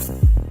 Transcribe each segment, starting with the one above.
Thank you.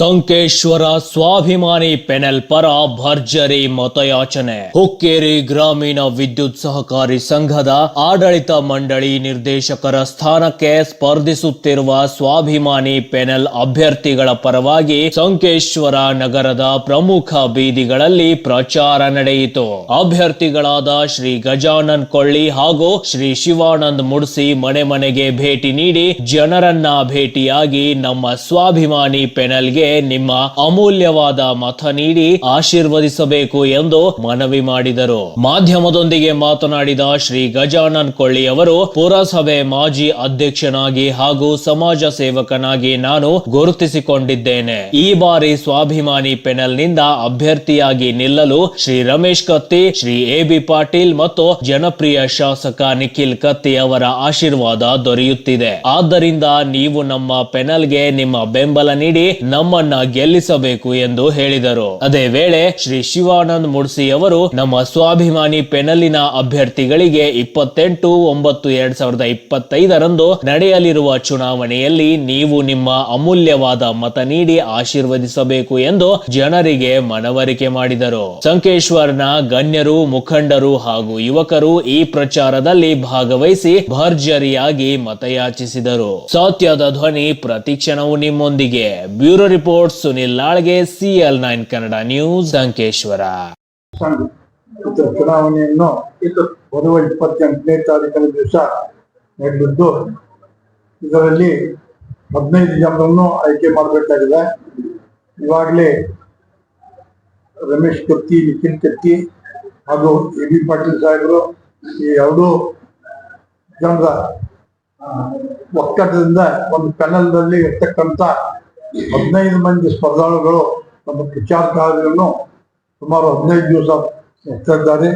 Sankeshwar ಸ್ವಾಭಿಮಾನಿ panel ಪರ ಭರ್ಜರಿ ಮತಯಾಚನೆ. ಹುಕ್ಕೇರಿ ಗ್ರಾಮೀಣ ವಿದ್ಯುತ್ ಸಹಕಾರಿ ಸಂಘದ ಆಡಳಿತ ಮಂಡಳಿ ನಿರ್ದೇಶಕರ ಸ್ಥಾನಕ್ಕೆ ಸ್ಪರ್ಧಿಸುತ್ತಿರುವ ಸ್ವಾಭಿಮಾನಿ ಪೆನಲ್ ಅಭ್ಯರ್ಥಿಗಳ ಪರವಾಗಿ ಸಂಕೇಶ್ವರ ನಗರದ ಪ್ರಮುಖ ಬೀದಿಗಳಲ್ಲಿ ಪ್ರಚಾರ ನಡೆಯಿತು. ಅಭ್ಯರ್ಥಿಗಳಾದ ಶ್ರೀ ಗಜಾನನ್ ಕೊಳ್ಳಿ ಹಾಗೂ ಶ್ರೀ ಶಿವಾನಂದ್ ಮುಡ್ಸಿ ಮನೆ ಮನೆಗೆ ಭೇಟಿ ನೀಡಿ ಜನರನ್ನ ಭೇಟಿಯಾಗಿ ನಮ್ಮ ಸ್ವಾಭಿಮಾನಿ ಪೆನಲ್ಗೆ ನಿಮ್ಮ ಅಮೂಲ್ಯವಾದ ಮತ ನೀಡಿ ಆಶೀರ್ವದಿಸಬೇಕು ಎಂದು ಮನವಿ ಮಾಡಿದರು. ಮಾಧ್ಯಮದೊಂದಿಗೆ ಮಾತನಾಡಿದ ಶ್ರೀ ಗಜಾನನ್ ಕೊಳ್ಳಿ ಅವರು, ಪುರಸಭೆ ಮಾಜಿ ಅಧ್ಯಕ್ಷನಾಗಿ ಹಾಗೂ ಸಮಾಜ ಸೇವಕನಾಗಿ ನಾನು ಗುರುತಿಸಿಕೊಂಡಿದ್ದೇನೆ. ಈ ಬಾರಿ ಸ್ವಾಭಿಮಾನಿ ಪೆನಲ್ನಿಂದ ಅಭ್ಯರ್ಥಿಯಾಗಿ ನಿಲ್ಲಲು ಶ್ರೀ ರಮೇಶ್ ಕತ್ತಿ, ಶ್ರೀ ಎ ಬಿ ಪಾಟೀಲ್ ಮತ್ತು ಜನಪ್ರಿಯ ಶಾಸಕ ನಿಖಿಲ್ ಕತ್ತಿ ಅವರ ಆಶೀರ್ವಾದ ದೊರೆಯುತ್ತಿದೆ. ಆದ್ದರಿಂದ ನೀವು ನಮ್ಮ ಪೆನಲ್ಗೆ ನಿಮ್ಮ ಬೆಂಬಲ ನೀಡಿ ನಮ್ಮನ್ನ ಗೆಲ್ಲಿಸಬೇಕು ಎಂದು ಹೇಳಿದರು. ಅದೇ ವೇಳೆ ಶ್ರೀ ಶಿವಾನಂದ್ ಮುಡ್ಸಿ ಅವರು ನಮ್ಮ ಸ್ವಾಭಿಮಾನಿ ಪೆನಲಿನ ಅಭ್ಯರ್ಥಿಗಳಿಗೆ ಇಪ್ಪತ್ತೆಂಟು ಒಂಬತ್ತು ಎರಡ್ ಸಾವಿರದ ಇಪ್ಪತ್ತೈದರಂದು ನಡೆಯಲಿರುವ ಚುನಾವಣೆಯಲ್ಲಿ ನೀವು ನಿಮ್ಮ ಅಮೂಲ್ಯವಾದ ಮತ ನೀಡಿ ಆಶೀರ್ವದಿಸಬೇಕು ಎಂದು ಜನರಿಗೆ ಮನವರಿಕೆ ಮಾಡಿದರು. ಸಂಕೇಶ್ವರ್ನ ಗಣ್ಯರು, ಮುಖಂಡರು ಹಾಗೂ ಯುವಕರು ಈ ಪ್ರಚಾರದಲ್ಲಿ ಭಾಗವಹಿಸಿ ಭರ್ಜರಿಯಾಗಿ ಮತಯಾಚಿಸಿದರು. ಸತ್ಯದ ಧ್ವನಿ ಪ್ರತಿಕ್ಷಣವು ನಿಮ್ಮೊಂದಿಗೆ. Bureau report. Sunil ಲಾಳ್ಗೆ CL nine Kannada news Ankeshwar ಚುನಾವಣೆಯನ್ನು ಬರುವ ಇಪ್ಪತ್ತೆಂಟನೇ ತಾರೀಕಿನ ದಿವಸ ನಡೆದಿದ್ದು, ಇದರಲ್ಲಿ ಹದಿನೈದು ಜನರನ್ನು ಆಯ್ಕೆ ಮಾಡಬೇಕಾಗಿದೆ. ಇವಾಗಲೇ ರಮೇಶ್ ಕತ್ತಿ, ನಿಖಿಲ್ ಕತ್ತಿ ಹಾಗೂ ಎ ಬಿ ಪಾಟೀಲ್ ಸಾಹೇಬರು ಈ ಎರಡೂ ಜನರ ಒಕ್ಕಟದಿಂದ ಒಂದು ಪ್ಯಾನಲ್ನಲ್ಲಿ ಇರ್ತಕ್ಕಂಥ ಹದಿನೈದು ಮಂದಿ ಸ್ಪರ್ಧಾಳುಗಳು ತಮ್ಮ ಪ್ರಚಾರ ಕಾರ್ಯವನ್ನು ಸುಮಾರು ಹದಿನೈದು ದಿವಸ ನಡೆಸ್ತಾ ಇದ್ದಾರೆ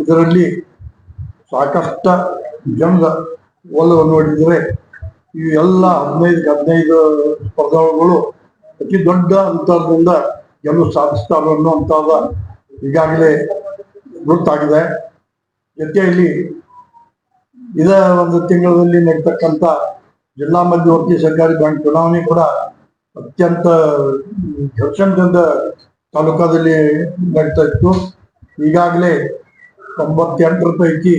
ಇದರಲ್ಲಿ ಸಾಕಷ್ಟು ಜನರ ಒಲವು ನೋಡಿದರೆ ಈ ಎಲ್ಲ ಹದಿನೈದು ಹದಿನೈದು ಸ್ಪರ್ಧಾಳುಗಳು ಅತಿ ದೊಡ್ಡ ಅಂತರದಿಂದ ಗೆಲುವು ಸಾಧಿಸ್ತಾರೆ ಅನ್ನುವಂಥದ್ದು ಈಗಾಗಲೇ ಗೊತ್ತಾಗಿದೆ ಜೊತೆಯಲ್ಲಿ ಇದೇ ಒಂದು ತಿಂಗಳಲ್ಲಿ ನಡೀತಕ್ಕಂಥ ಜಿಲ್ಲಾ ಮಧ್ಯವರ್ತಿ ಸರ್ಕಾರಿ ಬ್ಯಾಂಕ್ ಚುನಾವಣೆ ಕೂಡ ಅತ್ಯಂತ, ಘರ್ಷಣದಿಂದ ತಾಲೂಕಾದಲ್ಲಿ ನಡೀತಾ ಇತ್ತು. ಈಗಾಗಲೇ ತೊಂಬತ್ತೆಂಟರ ಪೈಕಿ,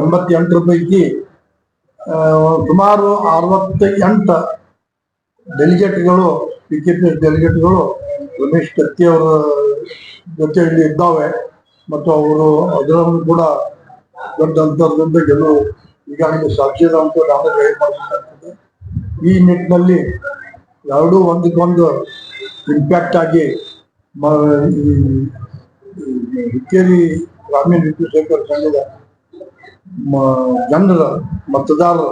ಎಂಬತ್ತೆಂಟರ ಪೈಕಿ ಸುಮಾರು ಅರವತ್ತ ಎಂಟು ಡೆಲಿಗೇಟ್ಗಳು ಟಿಕೆಟ್ ಡೆಲಿಗೇಟ್ಗಳು ರಮೇಶ್ ಕತ್ತಿ ಅವರ ಜೊತೆಯಲ್ಲಿ ಇದ್ದಾವೆ. ಮತ್ತು ಅವರು ಅದರಲ್ಲೂ ಕೂಡ ದೊಡ್ಡ ಅಂತರದಿಂದ ಗೆಲುವು ಈಗಾಗಲೇ ಸಾಧ್ಯದ ಅಂತ ನಾನು ಈ ನಿಟ್ಟಿನಲ್ಲಿ ಎರಡೂ ಒಂದಕ್ಕೊಂದು ಇಂಪ್ಯಾಕ್ಟ್ ಆಗಿ ಹಿಕ್ಕೇರಿ ಗ್ರಾಮೀಣ ವಿದ್ಯುತ್ ಶೇಖರ ಸಂಘದ ಜನರ ಮತದಾರರು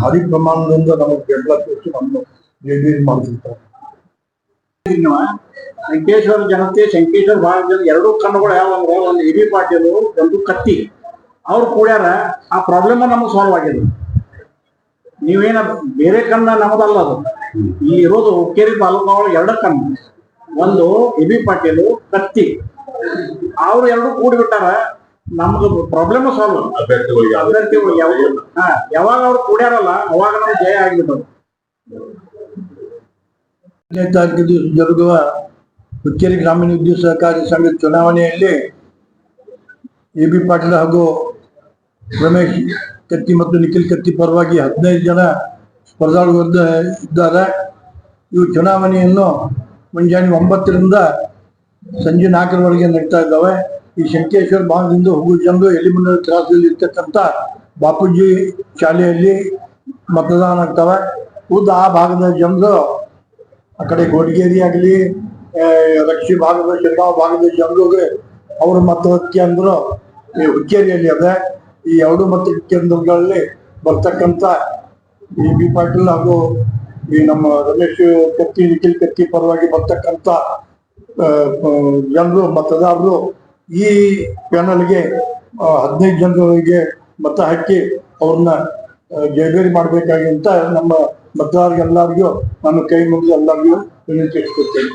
ಭಾರಿ ಪ್ರಮಾಣದಿಂದ ನಮಗೆ ಬೆಂಬಲ ಕೊಟ್ಟು ನಮ್ಮ ಜೆ ಮಾಡ್ತಿರ್ತಾರೆ. ಸಂಕೇಶ್ವರ ಜನತೆ, ಶಂಕೇಶ್ವರ ಬಹಳ ಜನ ಎರಡೂ ಕಣ್ಣುಗಳು ಯಾವ ಒಂದು ಎ ಬಿ ಒಂದು ಕತ್ತಿ. ಅವ್ರು ಕೂಡ್ಯಾರ ಆ ಪ್ರಾಬ್ಲಮ್ ನಮಗೆ ಸಾಲ್ವ್ ಆಗಿದೆ ನೀವೇನ ಬೇರೆ ಕಣ್ಣ ನಮ್ಮದಲ್ಲ ಅದು. ಈ ಇರೋದು ಹುಕ್ಕೇರಿ ತಾಲೂಕು ಎರಡು ಕಣ್ಣು. ಒಂದು ಎ ಬಿ ಪಾಟೀಲ್ ಕತ್ತಿ. ಅವ್ರು ಎರಡು ಕೂಡಿಬಿಟ್ಟಾರ ನಮ್ದು ಪ್ರಾಬ್ಲಮ್ ಸಾಲ್ವ್ ಅಭ್ಯರ್ಥಿಗಳಿಗೆ ಅಭ್ಯರ್ಥಿಗಳಿಗೆ ಯಾವಾಗ ಹಾ ಯಾವಾಗ ಅವ್ರು ಕೂಡ್ಯಾರಲ್ಲ ಅವಾಗ ನಮ್ಗೆ ಜಯ ದಿವಸ ಜರುಗುವ ಹುಕ್ಕೇರಿ ಗ್ರಾಮೀಣ ವಿದ್ಯುತ್ ಸಹಕಾರಿ ಸಂಘದ ಚುನಾವಣೆಯಲ್ಲಿ ಎ ಬಿ ಪಾಟೀಲ್ ಹಾಗೂ ರಮೇಶ್ ಕತ್ತಿ ಮತ್ತು ನಿಖಿಲ್ ಕತ್ತಿ ಪರವಾಗಿ ಹದಿನೈದು ಜನ ಸ್ಪರ್ಧಾಳುಗಳು ಇದ್ದಾರೆ. ಇವು ಚುನಾವಣೆಯನ್ನು ಮುಂಜಾನೆ ಒಂಬತ್ತರಿಂದ ಸಂಜೆ ನಾಲ್ಕರವರೆಗೆ ನಡೀತಾ ಇದ್ದಾವೆ. ಈ ಶಂಕೇಶ್ವರ ಭಾಗದಿಂದ ಹೋಗುವ ಜನರು ಎಲಿಮುಂಡ ಕ್ರಾಸಲ್ಲಿ ಇರ್ತಕ್ಕಂಥ ಬಾಪೂಜಿ ಶಾಲೆಯಲ್ಲಿ ಮತದಾನ ಆಗ್ತವೆ. ಉದ್ದ ಆ ಭಾಗದ ಜನರು ಆ ಕಡೆ ಗೋಡ್ಗೇರಿ ಆಗಲಿ ರಕ್ಷಿ ಭಾಗದ, ಶಿರ್ಗಾಂವ್ ಭಾಗದ ಜನರು ಅವ್ರ ಮತದ ಕೇಂದ್ರ ಈ ಹುಕ್ಕೇರಿಯಲ್ಲಿ ಅದ. ಈ ಎರಡು ಮತ ಕೇಂದ್ರಗಳಲ್ಲಿ ಬರ್ತಕ್ಕಂತ ಈ ಬಿ ಪಾಟೀಲ್ ಹಾಗೂ ಈ ನಮ್ಮ ರಮೇಶ್ ಕತ್ತಿ, ನಿಖಿಲ್ ಕತ್ತಿ ಪರವಾಗಿ ಬರ್ತಕ್ಕಂತ ಜನರು, ಮತದಾರರು ಈ ಪ್ಯಾನಲ್ಗೆ ಹದಿನೈದು ಜನರಿಗೆ ಮತ ಹಾಕಿ ಅವ್ರನ್ನ ಜಯಬೇರಿ ಮಾಡಬೇಕಾಗಿ ಅಂತ ನಮ್ಮ ಮತದಾರರಿಗೆಲ್ಲರಿಗೂ ನಾನು ಕೈ ಮುಗಿದು ಎಲ್ಲರಿಗೂ ವಿನಂತಿಸ್ಕೊಳ್ತೇನೆ